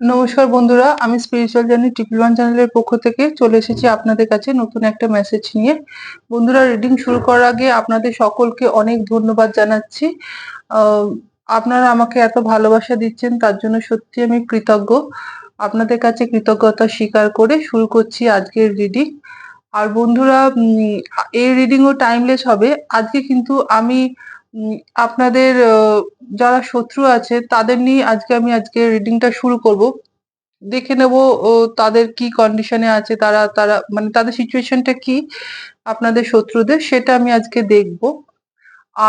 নমস্কার বন্ধুরা, আমি স্পিরিচুয়াল জার্নি ট্রিপল ওয়ান চ্যানেলের পক্ষ থেকে চলে এসেছি আপনাদের কাছে নতুন একটা মেসেজ নিয়ে। বন্ধুরা রিডিং শুরু করার আগে আপনাদের সকলকে অনেক ধন্যবাদ জানাচ্ছি। আপনারা আমাকে এত ভালোবাসা দিচ্ছেন, তার জন্য সত্যি আমি কৃতজ্ঞ। আপনাদের কাছে কৃতজ্ঞতা স্বীকার করে শুরু করছি আজকের রিডিং আর বন্ধুরা এই রিডিংও টাইমলেস হবে। আজকে কিন্তু আমি আপনাদের যারা শত্রু আছে, তাদের নিয়ে আজকে আমি আজকে রিডিংটা শুরু করব। দেখে নেব তাদের কি কন্ডিশনে আছে, তারা তারা মানে তাদের সিচুয়েশনটা কি, আপনাদের শত্রুদের, সেটা আমি আজকে দেখব।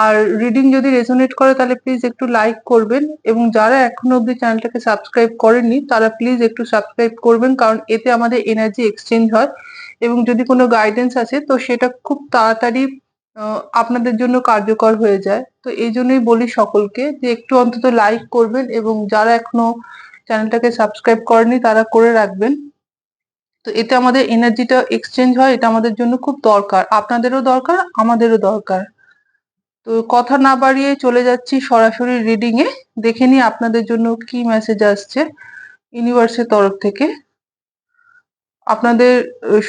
আর রিডিং যদি রেজোনেট করে, তাহলে প্লিজ একটু লাইক করবেন, এবং যারা এখনও অবধি চ্যানেলটাকে সাবস্ক্রাইব করেননি, তারা প্লিজ একটু সাবস্ক্রাইব করবেন, কারণ এতে আমাদের এনার্জি এক্সচেঞ্জ হয়, এবং যদি কোনো গাইডেন্স আছে, তো সেটা খুব তাড়াতাড়ি আপনাদের জন্য কার্যকর হয়ে যায়। তো এই জন্যই বলি সকলকে যে একটু অন্তত লাইক করবেন এবং যারা এখনও চ্যানেলটাকে সাবস্ক্রাইব করেনি, তারা করে রাখবেন। তো এতে আমাদের এনার্জিটা এক্সচেঞ্জ হয়, এটা আমাদের জন্য খুব দরকার। আপনাদেরও দরকার, আমাদেরও দরকার। তো কথা না বাড়িয়ে চলে যাচ্ছি সরাসরি রিডিং এ দেখে নিই আপনাদের জন্য কি মেসেজ আসছে ইউনিভার্সের তরফ থেকে। আপনাদের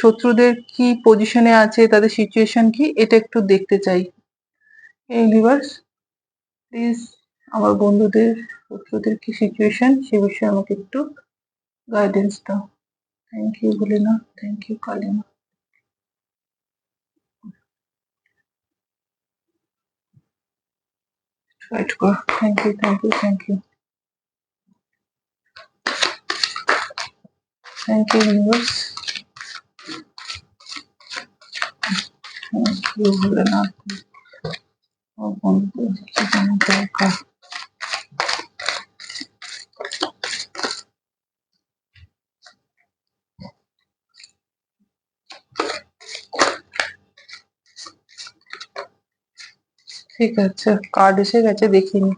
শত্রুদের কি পজিশনে আছে, তাদের সিচুয়েশন কি, এটা একটু দেখতে চাই। ইউনিভার্স প্লিজ আমার বন্ধুদের, শত্রুদের কি সিচুয়েশন সে বিষয়ে আমাকে একটু গাইডেন্স দাও। থ্যাংক ইউ ভোলেনা থ্যাংক ইউ কালিমা try to go. Thank you thank you thank you. Thank you universe thank you Bholenath ও বন্ধুদের কি যেন দরকার ঠিক আছে কার্ড এসে গেছে দেখিনি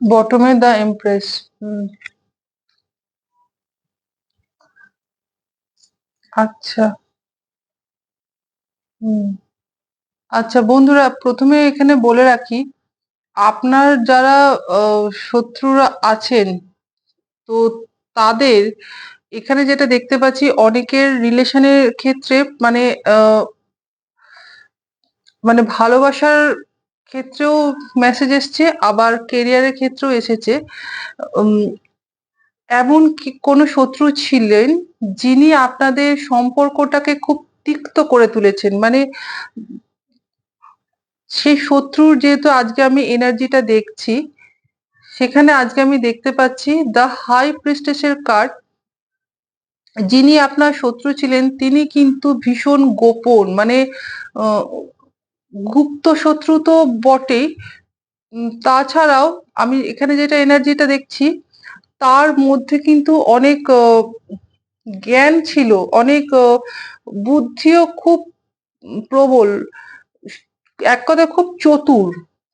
বটমে দ্য এমপ্রেস আচ্ছা। হুম। আচ্ছা বন্ধুরা, প্রথমে এখানে বলে রাখি, আপনার যারা শত্রুরা আছেন, তো তাদের এখানে যেটা দেখতে পাচ্ছি, অনেকের রিলেশনের ক্ষেত্রে মানে মানে ভালোবাসার ক্ষেত্রেও মেসেজ এসছে, আবার কেরিয়ারের ক্ষেত্রেও এসেছে। এমন কোনো শত্রু ছিলেন যিনি আপনাদের সম্পর্কটাকে খুব তিক্ত করে তুলেছেন? মানে সেই শত্রুর যেহেতু আজকে আমি এনার্জিটা দেখছি, সেখানে আজকে আমি দেখতে পাচ্ছি দ্য হাই প্রিস্টেসের কার্ড যিনি আপনার শত্রু ছিলেন, তিনি কিন্তু ভীষণ গোপন। মানে গুপ্ত শত্রু তো বটেই। তাছাড়াও আমি এখানে যেটা এনার্জিটা দেখছি, তার মধ্যে কিন্তু অনেক জ্ঞান ছিল, অনেক বুদ্ধিও খুব প্রবল। এক কথায় খুব চতুর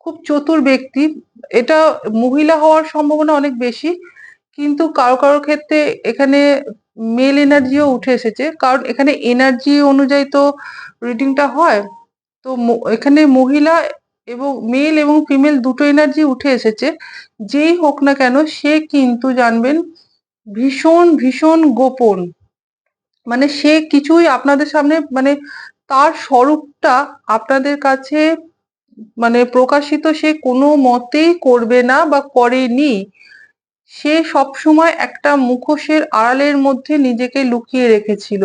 খুব চতুর ব্যক্তি। এটা মহিলা হওয়ার সম্ভাবনা অনেক বেশি, কিন্তু কারও কারও ক্ষেত্রে এখানে মেল এনার্জিও উঠে এসেছে। কারণ এখানে এনার্জি অনুযায়ী তো রিডিংটা হয়। তো এখানে মহিলা এবং মেল এবং ফিমেল দুটো এনার্জি উঠে এসেছে। যেই হোক না কেন, সে কিন্তু জানবেন ভীষণ ভীষণ গোপন। মানে সে কিছুই আপনাদের সামনে মানে তার স্বরূপটা আপনাদের কাছে মানে প্রকাশিত সে কোনো মতেই করবে না বা করেনি। সে সবসময় একটা মুখোশের আড়ালের মধ্যে নিজেকে লুকিয়ে রেখেছিল।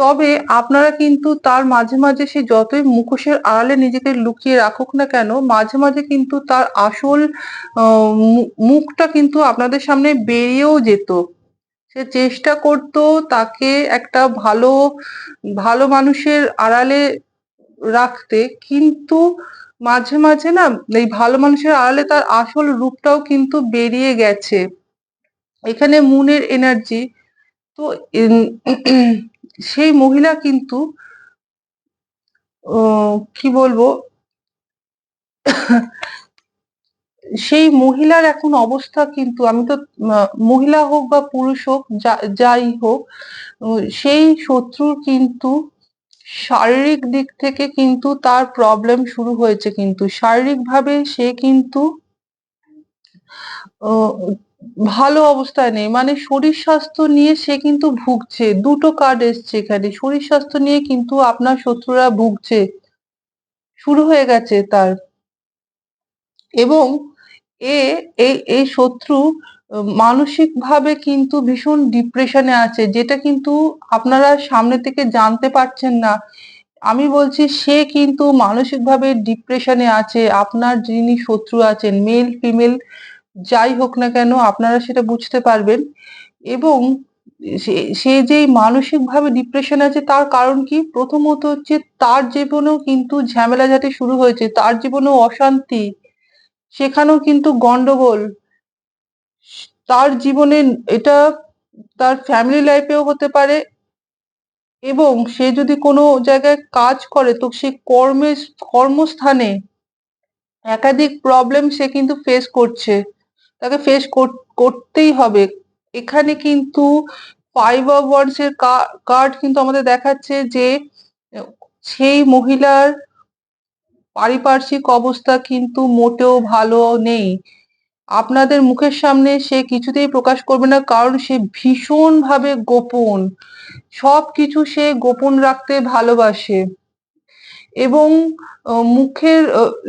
তবে আপনারা কিন্তু তার মাঝে মাঝে সে যতই মুখোশের আড়ালে নিজেকে লুকিয়ে রাখুক না কেন, মাঝে মাঝে কিন্তু তার আসল মুখটা কিন্তু আপনাদের সামনে বেরিয়েও যেত। সে চেষ্টা করত তাকে একটা ভালো ভালো মানুষের আড়ালে রাখতে, কিন্তু মাঝে মাঝে না এই ভালো মানুষের আড়ালে তার আসল রূপটাও কিন্তু বেরিয়ে গেছে। এখানে মুনের এনার্জি তো সেই মহিলা কিন্তু কি বলব? সেই মহিলার এখন অবস্থা কিন্তু আমি তো মহিলা হোক বা পুরুষ হোক যাই হোক সেই শত্রুর কিন্তু শারীরিক দিক থেকে কিন্তু তার প্রবলেম শুরু হয়েছে কিন্তু। শারীরিকভাবে সে কিন্তু ভালো অবস্থায় নেই। মানে শরীর স্বাস্থ্য নিয়ে সে কিন্তু ভুগছে। দুটো কার্ড এসছে এখানে। শরীর স্বাস্থ্য নিয়ে কিন্তু আপনার শত্রুরা ভুগছে। শুরু হয়ে গেছে তার। এবং এ এই এই শত্রু মানসিকভাবে কিন্তু ভীষণ ডিপ্রেশনে আছে, যেটা কিন্তু আপনারা সামনে থেকে জানতে পারছেন না। আমি বলছি, সে কিন্তু মানসিকভাবে ডিপ্রেশনে আছে, আপনার যিনি শত্রু আছেন মেল ফিমেল যাই হোক না কেন, আপনারা সেটা বুঝতে পারবেন। এবং সে যে মানসিকভাবে ডিপ্রেশন আছে, তার কারণ কি? প্রথমত হচ্ছে, তার জীবনেও কিন্তু ঝামেলা ঝাঁটি শুরু হয়েছে, তার জীবনেও অশান্তি, সেখানেও কিন্তু গন্ডগোল তার জীবনে এটা তার ফ্যামিলি লাইফেও হতে পারে এবং সে যদি কোনো জায়গায় কাজ করে তো সে কর্মে, কর্মস্থানে একাধিক প্রবলেম সে কিন্তু ফেস করছে। তাকে ফেস করতেই হবে। এখানে কিন্তু ফাইভ অফ ওয়ার্ডস এর কার্ড কিন্তু আমাদের দেখাচ্ছে যে সেই মহিলার পারিপার্শ্বিক অবস্থা কিন্তু মোটেও ভালো নেই। আপনাদের মুখের সামনে সে কিছুতেই প্রকাশ করবে না, কারণ সে ভীষণভাবে গোপন। সব কিছু সে গোপন রাখতে ভালোবাসে। এবং মুখের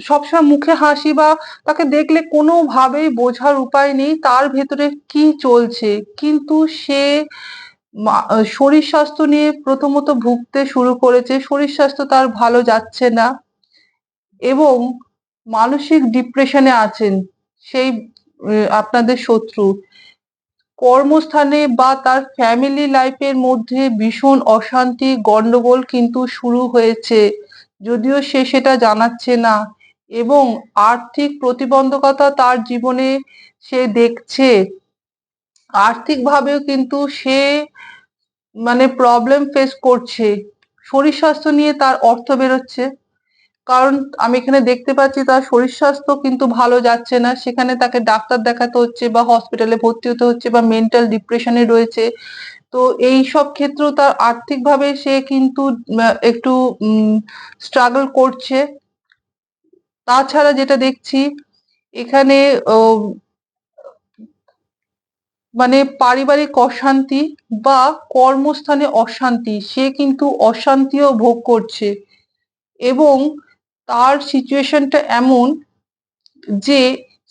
সবসময় মুখে হাসি বা তাকে দেখলে কোনোভাবেই বোঝার উপায় নেই, তার ভেতরে কি চলছে। কিন্তু সে শরীর স্বাস্থ্য নিয়ে প্রথমত ভুগতে শুরু করেছে, শরীর স্বাস্থ্য তার ভালো যাচ্ছে না। এবং মানসিক ডিপ্রেশনে আছেন। সেই আপনাদের শত্রু। কর্মস্থানে বা তার ফ্যামিলি লাইফের মধ্যে ভীষণ অশান্তি, গন্ডগোল কিন্তু শুরু হয়েছে। যদিও সে সেটা জানাচ্ছে না এবং আর্থিক প্রতিবন্ধকতা তার জীবনে সে দেখছে। আর্থিকভাবেও কিন্তু সে মানে প্রবলেম ফেস করছে। শরীর স্বাস্থ্য নিয়ে তার অর্থ বেরোচ্ছে। কারণ আমি এখানে দেখতে পাচ্ছি তার শরীর স্বাস্থ্য কিন্তু ভালো যাচ্ছে না। সেখানে তাকে ডাক্তার দেখাতে হচ্ছে বা হসপিটালে ভর্তি হতে হচ্ছে বা মেন্টাল ডিপ্রেশনে রয়েছে। তো এই সব ক্ষেত্রেও তার আর্থিকভাবে সে কিন্তু একটু স্ট্রাগল করছে। তাছাড়া যেটা দেখছি, এখানে মানে পারিবারিক অশান্তি বা কর্মস্থানে অশান্তি, সে কিন্তু অশান্তিও ভোগ করছে। এবং তার সিচুয়েশনটা এমন যে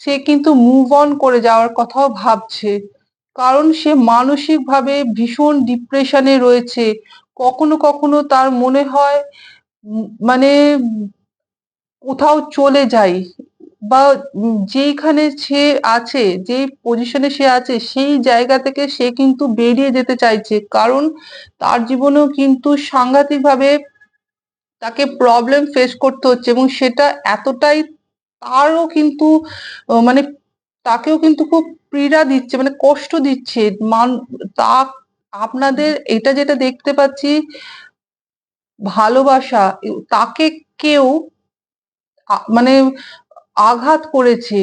সে কিন্তু মুভ অন করে যাওয়ার কথাও ভাবছে। কারণ সে মানসিকভাবে ভীষণ ডিপ্রেশনে রয়েছে। কখনো কখনো তার মনে হয় মানে কোথাও চলে যাই বা যেইখানে সে আছে, যে পজিশনে সে আছে, সেই জায়গা থেকে সে কিন্তু বেরিয়ে যেতে চাইছে। কারণ তার জীবনেও কিন্তু সাংঘাতিকভাবে তাকে প্রবলেম ফেস করতে হচ্ছে এবং সেটা এতটাই তারও কিন্তু মানে তাকেও কিন্তু খুব পীড়া দিচ্ছে মানে কষ্ট দিচ্ছে। মান, তা আপনাদের এটা যেটা দেখতে পাচ্ছি, ভালোবাসা, তাকে কেউ মানে আঘাত করেছে।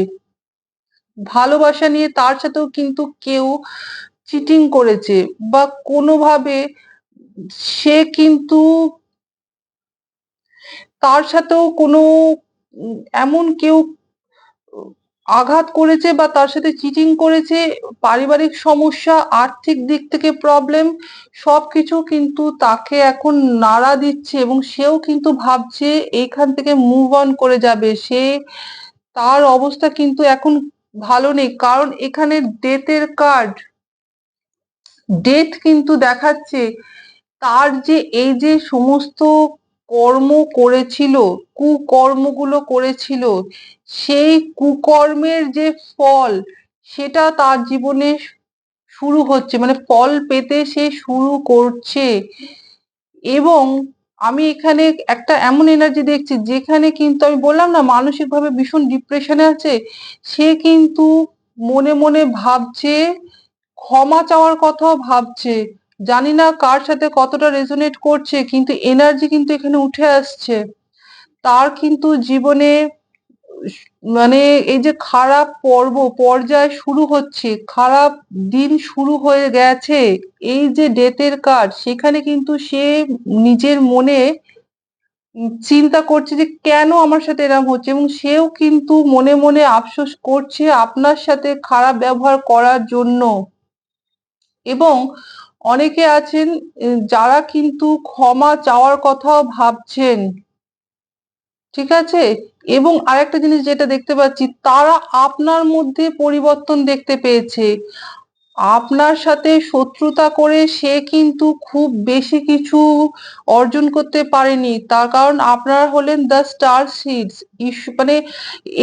ভালোবাসা নিয়ে তার সাথেও কিন্তু কেউ চিটিং করেছে বা কোনোভাবে সে কিন্তু তার সাথেও কোনো এমন কেউ আঘাত করেছে বা তার সাথে চিটিং করেছে, পারিবারিক সমস্যা, আর্থিক দিক থেকে প্রবলেম সব কিছু কিন্তু তাকে এখন নাড়া দিচ্ছে এবং সেও কিন্তু ভাবছে এইখান থেকে মুভ অন করে যাবে। সে, তার অবস্থা কিন্তু এখন ভালো নেই। কারণ এখানে ডেথের কার্ড ডেথ কিন্তু দেখাচ্ছে, তার যে এই যে সমস্ত কর্ম করেছিল, কুকর্মগুলো করেছিল, সেই কুকর্মের যে ফল, সেটা তার জীবনে শুরু হচ্ছে মানে ফল পেতে সে শুরু করছে। এবং আমি এখানে একটা এমন এনার্জি দেখছি, যেখানে কিন্তু আমি বললাম না, মানসিকভাবে ভীষণ ডিপ্রেশনে আছে, সে কিন্তু মনে মনে ভাবছে, ক্ষমা চাওয়ার কথাও ভাবছে জানি না কার সাথে কতটা রেজোনেট করছে, কিন্তু এনার্জি কিন্তু এখানে উঠে আসছে। তার কিন্তু জীবনে মানে এই যে খারাপ পর্ব, পর্যায় শুরু হচ্ছে, খারাপ দিন শুরু হয়ে গেছে, এই যে ডেথের কার্ড সেখানে কিন্তু সে নিজের মনে চিন্তা করছে যে কেন আমার সাথে এরম হচ্ছে, এবং সেও কিন্তু মনে মনে আফসোস করছে আপনার সাথে খারাপ ব্যবহার করার জন্য। এবং অনেকে আছেন যারা কিন্তু ক্ষমা চাওয়ার কথাও ভাবছেন। ঠিক আছে? এবং আরেকটা জিনিস যেটা দেখতে পাচ্ছি, তারা আপনার মধ্যে পরিবর্তন দেখতে পেয়েছে। আপনার সাথে শত্রুতা করে সে কিন্তু খুব বেশি কিছু অর্জন করতে পারেনি। তার কারণ আপনারা হলেন দ্য স্টার সিডস মানে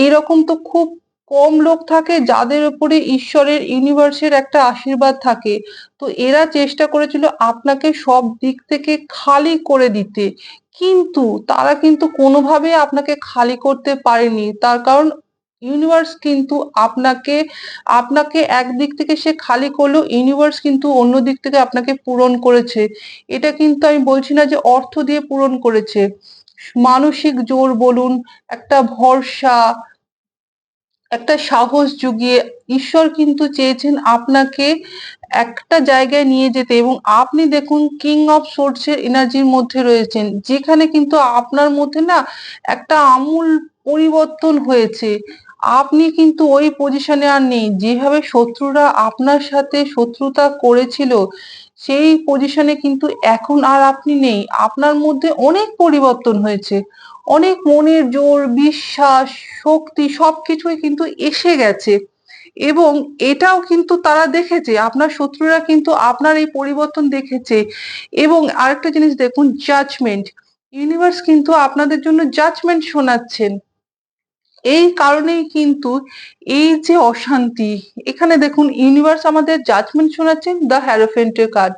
এরকম তো খুব কম লোক থাকে, যাদের উপরে ঈশ্বরের ইউনিভার্সের একটা আশীর্বাদ থাকে। তো এরা চেষ্টা করেছিল আপনাকে সব দিক থেকে খালি করে দিতে। কিন্তু তারা কিন্তু কোনোভাবে আপনাকে খালি করতে পারেনি। তার কারণ ইউনিভার্স কিন্তু আপনাকে আপনাকে একদিক থেকে সে খালি করলেও ইউনিভার্স কিন্তু অন্য দিক থেকে আপনাকে পূরণ করেছে। এটা কিন্তু আমি বলছি না যে অর্থ দিয়ে পূরণ করেছে। মানসিক জোর বলুন, একটা ভরসা একটা সাহস জুগিয়ে ঈশ্বর কিন্তু চেয়েছেন আপনাকে একটা জায়গায় নিয়ে যেতে এবং আপনি দেখুন কিং অফ সোর্সের এনার্জির মধ্যে রয়েছেন, যেখানে কিন্তু আপনার মধ্যে না একটা আমূল পরিবর্তন হয়েছে। আপনি কিন্তু ওই পজিশনে আর নেই। যেভাবে শত্রুরা আপনার সাথে শত্রুতা করেছিল, সেই পজিশনে কিন্তু এখন আর আপনি নেই। আপনার মধ্যে অনেক পরিবর্তন হয়েছে। অনেক মনের জোর, বিশ্বাস, শক্তি সবকিছুই কিন্তু এসে গেছে। এবং এটাও কিন্তু তারা দেখেছে, আপনার শত্রুরা কিন্তু আপনার এই পরিবর্তন দেখেছে। এবং আরেকটা জিনিস দেখুন জাজমেন্ট ইউনিভার্স কিন্তু আপনাদের জন্য জাজমেন্ট শোনাচ্ছেন। এই কারণেই কিন্তু এই যে অশান্তি, এখানে দেখুন ইউনিভার্স আমাদের জাজমেন্ট শোনাচ্ছেন দ্য হ্যারোফেন্টের কার্ড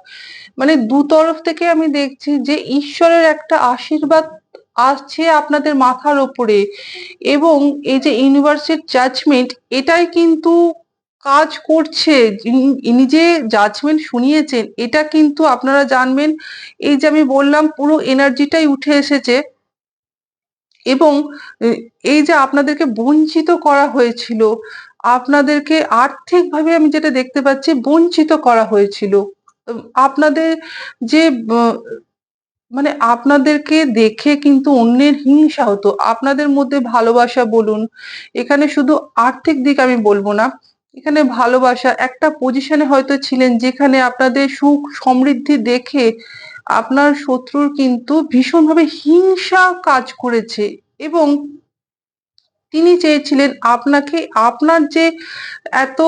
মানে দু তরফ থেকে আমি দেখছি যে ঈশ্বরের একটা আশীর্বাদ আসছে আপনাদের মাথার ওপরে এবং এই যে ইউনিভার্সের জাজমেন্ট এটাই কিন্তু কাজ করছে। ইনি যে জাজমেন্ট শুনিয়েছেন, এটা কিন্তু আপনারা জানবেন। এই যে আমি বললাম, পুরো এনার্জিটাই উঠে এসেছে। এবং এই যে আপনাদেরকে বঞ্চিত করা হয়েছিল, আপনাদেরকে আর্থিকভাবে আমি যেটা দেখতে পাচ্ছি, বঞ্চিত করা হয়েছিল। আপনাদের যে মানে আপনাদেরকে দেখে কিন্তু অন্যের হিংসা হতো। আপনাদের মধ্যে ভালোবাসা বলুন, এখানে শুধু আর্থিক দিক আমি বলব না, এখানে ভালোবাসা একটা পজিশনে হয়তো ছিলেন যেখানে আপনাদের সুখ সমৃদ্ধি দেখে আপনার শত্রুর কিন্তু ভীষণভাবে হিংসা কাজ করেছে এবং তিনি চেয়েছিলেন আপনাকে, আপনার যে এত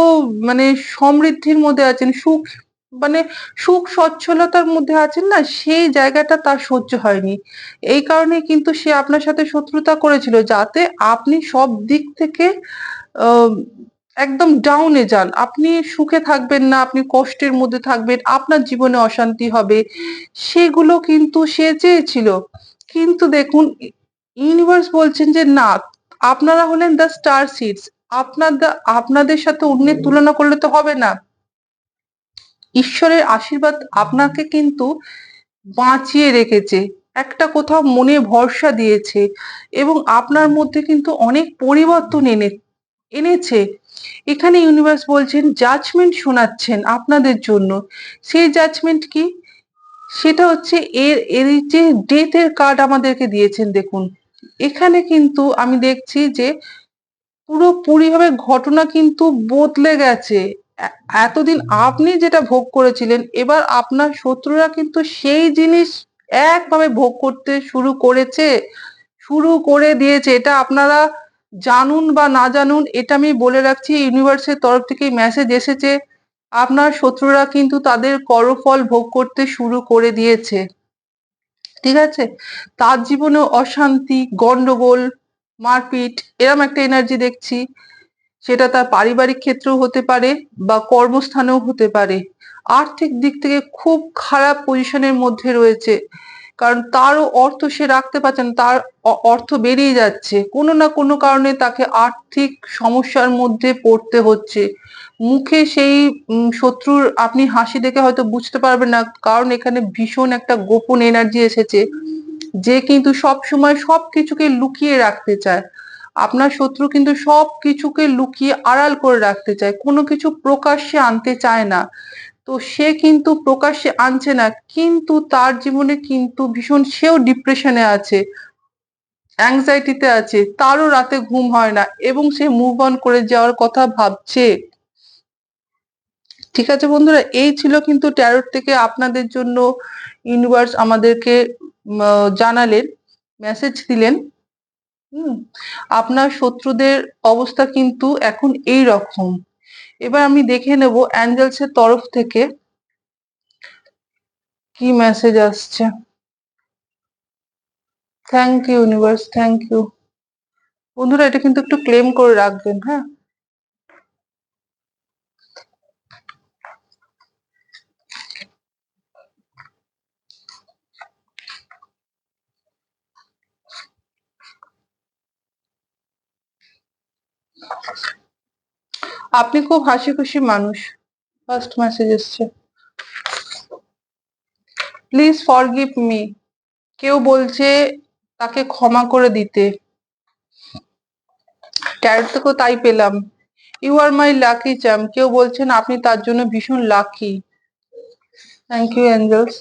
মানে সমৃদ্ধির মধ্যে আছেন, সুখ মানে সুখ সচ্ছলতার মধ্যে আছেন না, সেই জায়গাটা তার সহ্য হয়নি। এই কারণে কিন্তু সে আপনার সাথে শত্রুতা করেছিল যাতে আপনি সব দিক থেকে একদম ডাউনে যান। আপনি সুখে থাকবেন না, আপনি কষ্টের মধ্যে থাকবেন, আপনার জীবনে অশান্তি হবে, সেগুলো কিন্তু সে চেয়েছিল। কিন্তু দেখুন ইউনিভার্স বলছেন যে না, আপনারা হলেন দ্য স্টার সিডস আপনাদের আপনাদের সাথে অন্যের তুলনা করলে তো হবে না। ঈশ্বরের আশীর্বাদ আপনাকে কিন্তু বাঁচিয়ে রেখেছে। একটা কোথাও মনে ভরসা দিয়েছে এবং আপনার মধ্যে কিন্তু অনেক পরিবর্তন এনে, এনেছে। এখানে ইউনিভার্স বলছেন জাজমেন্ট শোনাচ্ছেন আপনাদের জন্য। সেই জাজমেন্ট কি? সেটা হচ্ছে এর এর যে ডেথের কার্ড আমাদেরকে দিয়েছেন, দেখুন। এখানে কিন্তু আমি দেখছি যে পুরোপুরিভাবে ঘটনা কিন্তু বদলে গেছে। এতদিন আপনি যেটা ভোগ করেছিলেন, এবার আপনার শত্রুরা কিন্তু সেই জিনিস একভাবে ভোগ করতে শুরু করেছে, শুরু করে দিয়েছে। এটা আপনারা জানুন বা না জানুন, এটা আমি বলে রাখছি ইউনিভার্সের তরফ থেকে মেসেজ এসেছে। আপনার শত্রুরা কিন্তু তাদের করফল ভোগ করতে শুরু করে দিয়েছে। ঠিক আছে? তার জীবনে অশান্তি, গন্ডগোল, মারপিট, এরম একটা এনার্জি দেখছি। সেটা তার পারিবারিক ক্ষেত্রেও হতে পারে বা কর্মস্থানেও হতে পারে। আর্থিক দিক থেকে খুব খারাপ পজিশনের মধ্যে রয়েছে। কারণ তারও অর্থ সে রাখতে পারছে না, তার অর্থ বেরিয়ে যাচ্ছে। কোনো না কোনো কারণে তাকে আর্থিক সমস্যার মধ্যে পড়তে হচ্ছে। মুখে সেই শত্রুর আপনি হাসি দেখে হয়তো বুঝতে পারবেন না, কারণ এখানে ভীষণ একটা গোপন এনার্জি এসেছে, যে কিন্তু সব সময় সব কিছুকে লুকিয়ে রাখতে চায়। আপনার শত্রু কিন্তু সব কিছুকে লুকিয়ে আড়াল করে রাখতে চায়, কোনো কিছু প্রকাশ্যে আনতে চায় না। তো সে কিন্তু প্রকাশ্যে আনছে না, কিন্তু তার জীবনে কিন্তু ভীষণ সেও ডিপ্রেশনে আছে, অ্যাংজাইটিতে আছে, তারও রাতে ঘুম হয় না এবং সে মুভ অন করে যাওয়ার কথা ভাবছে। ঠিক আছে বন্ধুরা, এই ছিল কিন্তু ট্যারোট থেকে আপনাদের জন্য ইউনিভার্স আমাদেরকে জানালেন মেসেজ দিলেন। হুম, আপনার শত্রুদের অবস্থা কিন্তু এখন এই রকম। এবার আমি দেখে নেব অ্যাঞ্জেলসের তরফ থেকে কি মেসেজ আসছে। Thank you universe thank you বন্ধুরা, এটা কিন্তু একটু ক্লেম করে রাখবেন হ্যাঁ? আপনি খুব হাসি খুশি মানুষ। ফার্স্ট মেসেজ এসছে। প্লিজ ফরগিভ মি কেউ বলছে তাকে ক্ষমা করে দিতে। ট্যারোট থেকেও তাই পেলাম। ইউ আর মাই লাকি চ্যাম কেউ বলছেন আপনি তার জন্য ভীষণ লাকি থ্যাংক ইউ অ্যাঞ্জেলস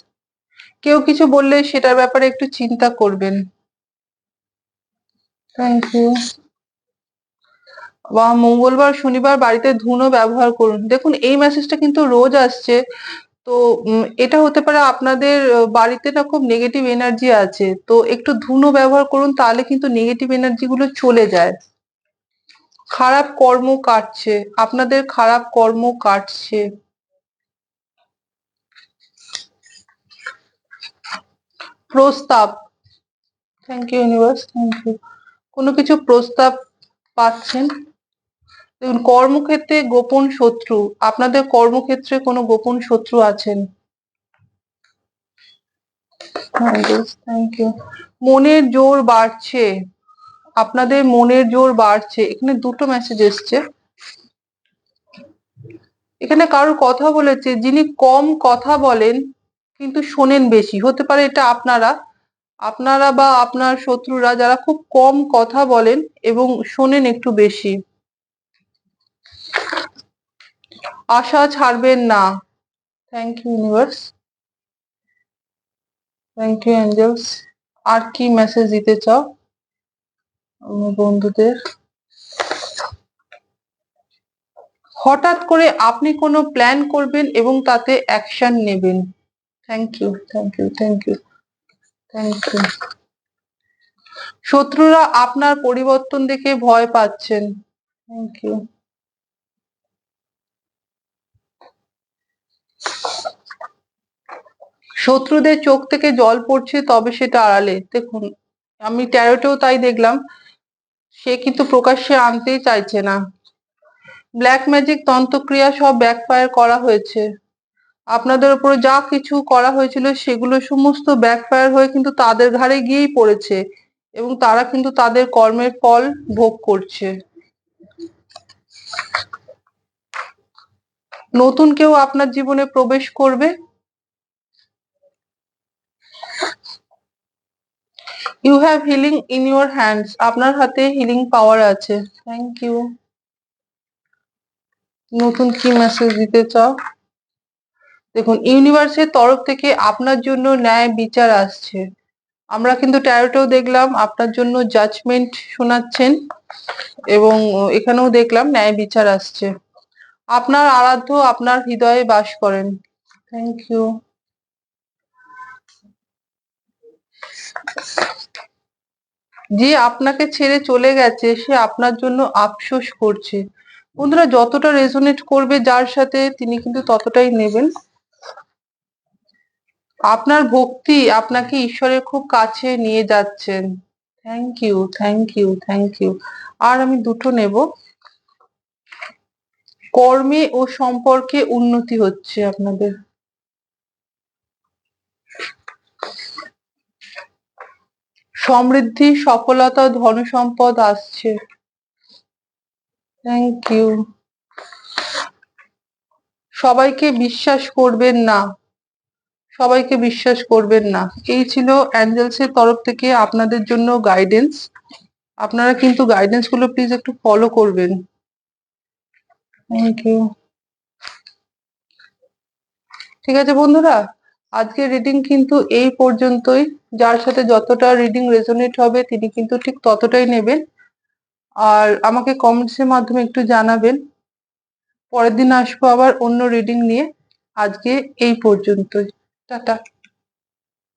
কেউ কিছু বললে সেটার ব্যাপারে একটু চিন্তা করবেন। থ্যাংক ইউ বা মঙ্গলবার, শনিবার বাড়িতে ধুনো ব্যবহার করুন। দেখুন, এই মেসেজটা কিন্তু রোজ আসছে। তো এটা হতে পারে আপনাদের বাড়িতে না খুব নেগেটিভ এনার্জি আছে। তো একটু ধুনো ব্যবহার করুন, তাহলে কিন্তু নেগেটিভ এনার্জি গুলো চলে যায়। খারাপ কর্ম কাটছে। আপনাদের খারাপ কর্ম কাটছে। প্রস্তাব। Thank you universe thank you কোনো কিছু প্রস্তাব পাচ্ছেন? দেখুন, কর্মক্ষেত্রে গোপন শত্রু, আপনাদের কর্মক্ষেত্রে কোনো গোপন শত্রু আছেন? থ্যাংক ইউ মনের জোর বাড়ছে, আপনাদের মনের জোর বাড়ছে। এখানে দুটো মেসেজ এসছে। এখানে কারোর কথা বলেছে, যিনি কম কথা বলেন, কিন্তু শোনেন বেশি। হতে পারে এটা আপনারা। আপনারা বা আপনার শত্রুরা যারা খুব কম কথা বলেন এবং শোনেন একটু বেশি। আশা ছাড়বেন না। Thank you universe thank you angels আর কি মেসেজ দিতে চাও? আমার বন্ধুদের। হঠাৎ করে আপনি কোনো প্ল্যান করবেন এবং তাতে অ্যাকশন নেবেন। Thank you thank you thank you thank you শত্রুরা আপনার পরিবর্তন দেখে ভয় পাচ্ছেন। থ্যাংক ইউ শত্রুদের চোখ থেকে জল পড়ছে, তবে সেটা আড়ালে। দেখুন, আমি ট্যারোটেও তাই দেখলাম। সে কিন্তু প্রকাশ্যে আনতেই চাইছে না। ব্ল্যাক ম্যাজিক তন্ত্রক্রিয়া সব ব্যাকফায়ার করা হয়েছে। আপনাদের উপরে যা কিছু করা হয়েছিল, সেগুলো সমস্ত ব্যাকফায়ার হয়ে কিন্তু তাদের ঘাড়ে গিয়েই পড়েছে এবং তারা কিন্তু তাদের কর্মের ফল ভোগ করছে। নতুন কেউ আপনার জীবনে প্রবেশ করবে। You have healing in your hands আপনার হাতে হিলিং পাওয়ার আছে। থ্যাংক ইউ নতুন কি মেসেজ দিতে চাও? দেখুন ইউনিভার্সের তরফ থেকে আপনার জন্য ন্যায় বিচার আসছে। আমরা কিন্তু ট্যারোটেও দেখলাম, আপনার জন্য জাজমেন্ট শোনাচ্ছেন এবং এখানেও দেখলাম ন্যায় বিচার আসছে। আপনার আরাধ্য আপনার হৃদয়ে বাস করেন। থ্যাংক ইউ যে আপনাকে ছেড়ে চলে গেছে, সে আপনার জন্য আফসোস করছে। বন্ধুরা, যতটা রেজোনেট করবে যার সাথে, তিনি কিন্তু ততটাই নেবেন। আপনার ভক্তি আপনাকে ঈশ্বরের খুব কাছে নিয়ে যাচ্ছেন। Thank you thank you thank you আর আমি দুটো নেব। কর্মে ও সম্পর্কে উন্নতি হচ্ছে আপনাদের। সমৃদ্ধি, সফলতা ধন সম্পদ আসছে। থ্যাংক ইউ সবাইকে বিশ্বাস করবেন না। সবাইকে বিশ্বাস করবেন না। এই ছিল অ্যাঞ্জেলস এর তরফ থেকে আপনাদের জন্য গাইডেন্স আপনারা কিন্তু গাইডেন্সগুলো প্লিজ একটু ফলো করবেন। থ্যাংক ইউ ঠিক আছে বন্ধুরা, আজকের রিডিং কিন্তু এই পর্যন্তই। যার সাথে যতটা রিডিং রেজোনেট হবে তিনি কিন্তু ঠিক ততটাই নেবেন। আর আমাকে কমেন্টসের মাধ্যমে একটু জানাবেন। পরের দিন আসব আবার অন্য রিডিং নিয়ে। আজকে এই পর্যন্তই। টাটা।